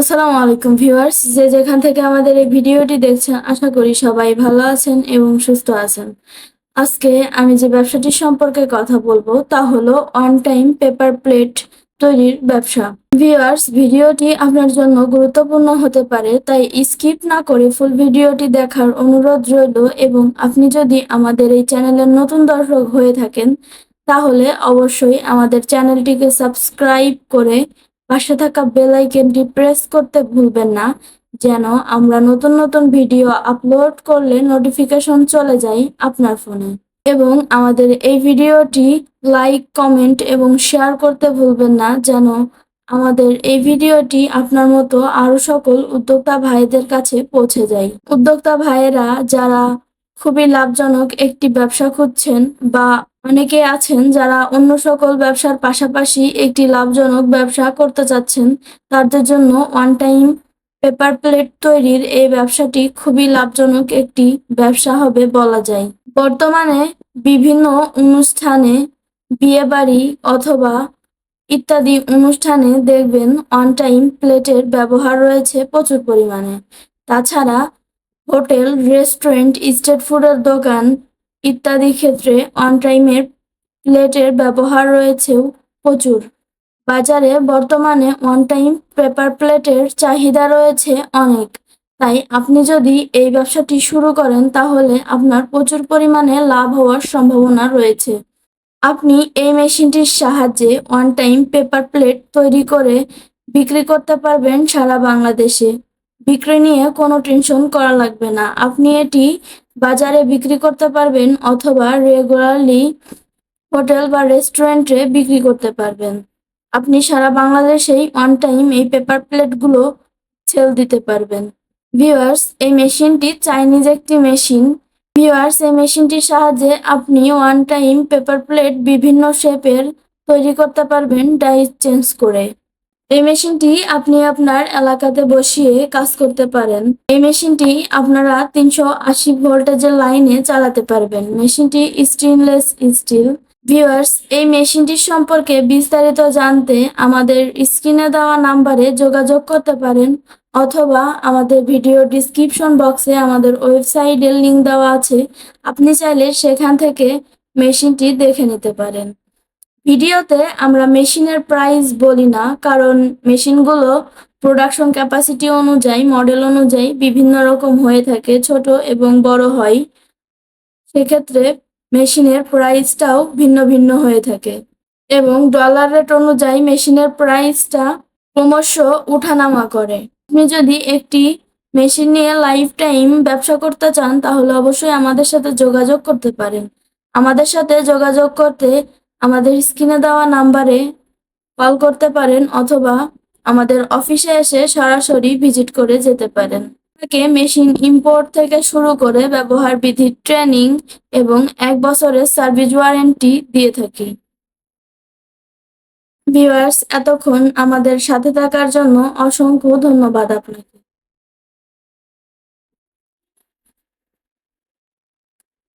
আসসালামু আলাইকুম ভিউয়ার্স, যে যেখান থেকে আমাদের এই ভিডিওটি দেখছেন, আশা করি সবাই ভালো আছেন এবং সুস্থ আছেন। আজকে আমি যে ব্যবসাটি সম্পর্কে কথা বলব তা হলো অন টাইম পেপার প্লেট তৈরির ব্যবসা। ভিউয়ার্স, ভিডিওটি আপনার জন্য গুরুত্বপূর্ণ হতে পারে, তাই স্কিপ না করে ফুল ভিডিওটি দেখার অনুরোধ রইল এবং আপনি যদি আমাদের এই চ্যানেলের নতুন দর্শক হয়ে থাকেন, তাহলে অবশ্যই আমাদের চ্যানেলটিকে সাবস্ক্রাইব করে পাশে থাকা বেল আইকনটি প্রেস করতে ভুলবেন না, যেন আমরা নতুন নতুন ভিডিও আপলোড করলে নোটিফিকেশন চলে যায় আপনার ফোনে এবং আমাদের এই ভিডিওটি লাইক কমেন্ট এবং শেয়ার করতে ভুলবেন না, যেন আমাদের এই ভিডিওটি আপনার মতো আরও সকল উদ্যোক্তা ভাইদের কাছে পৌঁছে যায়। উদ্যোক্তা ভাইয়েরা যারা খুবই লাভজনক একটি ব্যবসা খুঁজছেন বা অনেকে আছেন যারা অন্য সকল ব্যবসার পাশাপাশি একটি লাভজনক ব্যবসা করতে চাচ্ছেন। তাদের জন্য ওয়ান টাইম পেপার প্লেট তৈরির এই ব্যবসাটি খুবই লাভজনক একটি ব্যবসা হবে বলা যায়। বর্তমানে বিভিন্ন অনুষ্ঠানে, বিয়েবাড়ি অথবা ইত্যাদি অনুষ্ঠানে দেখবেন অন টাইম প্লেটের ব্যবহার রয়েছে প্রচুর পরিমাণে। তাছাড়া হোটেল রেস্টুরেন্ট স্ট্রিট ফুডের দোকান ইত্যাদি ক্ষেত্রে অন টাইমের প্লেটের ব্যবহার রয়েছেও প্রচুর। বাজারে বর্তমানে ওয়ান টাইম পেপার প্লেটের চাহিদা রয়েছে অনেক। তাই আপনি যদি এই ব্যবসাটি শুরু করেন, তাহলে আপনার প্রচুর পরিমাণে লাভ হওয়ার সম্ভাবনা রয়েছে। আপনি এই মেশিনটির সাহায্যে ওয়ান টাইম পেপার প্লেট তৈরি করে বিক্রি করতে পারবেন সারা বাংলাদেশে। বিক্রি নিয়ে কোনো টেনশন করা লাগবে না। আপনি এটি বাজারে বিক্রি করতে পারবেন অথবা রেগুলারলি হোটেল বা রেস্টুরেন্টে বিক্রি করতে পারবেন। আপনি সারা বাংলাদেশেই অন টাইম এই পেপার প্লেটগুলো সেল দিতে পারবেন। ভিউয়ার্স, এই মেশিনটি চাইনিজ একটি মেশিন। ভিউয়ার্স, এই মেশিনটির সাহায্যে আপনি ওয়ান টাইম পেপার প্লেট বিভিন্ন শেপের তৈরি করতে পারবেন ডাইস চেঞ্জ করে। এই মেশিনটি আপনি আপনার এলাকাতে বসিয়ে কাজ করতে পারেন। এই মেশিনটি আপনারা তিনশো আশি ভোল্টেজের লাইনে চালাতে পারবেন। মেশিনটি স্টেনলেস স্টিল ভিউয়ার্স এই মেশিনটির সম্পর্কে বিস্তারিত জানতে আমাদের স্ক্রিনে দেওয়া নাম্বারে যোগাযোগ করতে পারেন অথবা আমাদের ভিডিও ডিসক্রিপশন বক্সে আমাদের ওয়েবসাইটের লিঙ্ক দেওয়া আছে। আপনি চাইলে সেখান থেকে মেশিনটি দেখে নিতে পারেন। ভিডিওতে আমরা মেশিনের প্রাইস বলি না, কারণ মেশিনগুলো প্রোডাকশন ক্যাপাসিটি অনুযায়ী মডেল অনুযায়ী বিভিন্ন রকম হয়ে থাকে, ছোট এবং বড় হয়। সেক্ষেত্রে মেশিনের প্রাইসটাও ভিন্ন ভিন্ন হয়ে থাকে এবং ডলার রেট অনুযায়ী মেশিনের প্রাইসটা ক্রমশ উঠানামা করে। আপনি যদি একটি মেশিন নিয়ে লাইফ টাইম ব্যবসা করতে চান, তাহলে অবশ্যই আমাদের সাথে যোগাযোগ করতে পারেন। আমাদের সাথে যোগাযোগ করতে আমাদের স্ক্রিনে দেওয়া নাম্বারে কল করতে পারেন অথবা আমাদের অফিসে এসে সরাসরি ভিজিট করে যেতে পারেন। আপনাকে মেশিন ইম্পোর্ট থেকে শুরু করে ব্যবহার বিধির ট্রেনিং এবং এক বছরের সার্ভিস ওয়ারেন্টি দিয়ে থাকি। ভিউয়ার্স, এতক্ষণ আমাদের সাথে থাকার জন্য অসংখ্য ধন্যবাদ আপনাকে।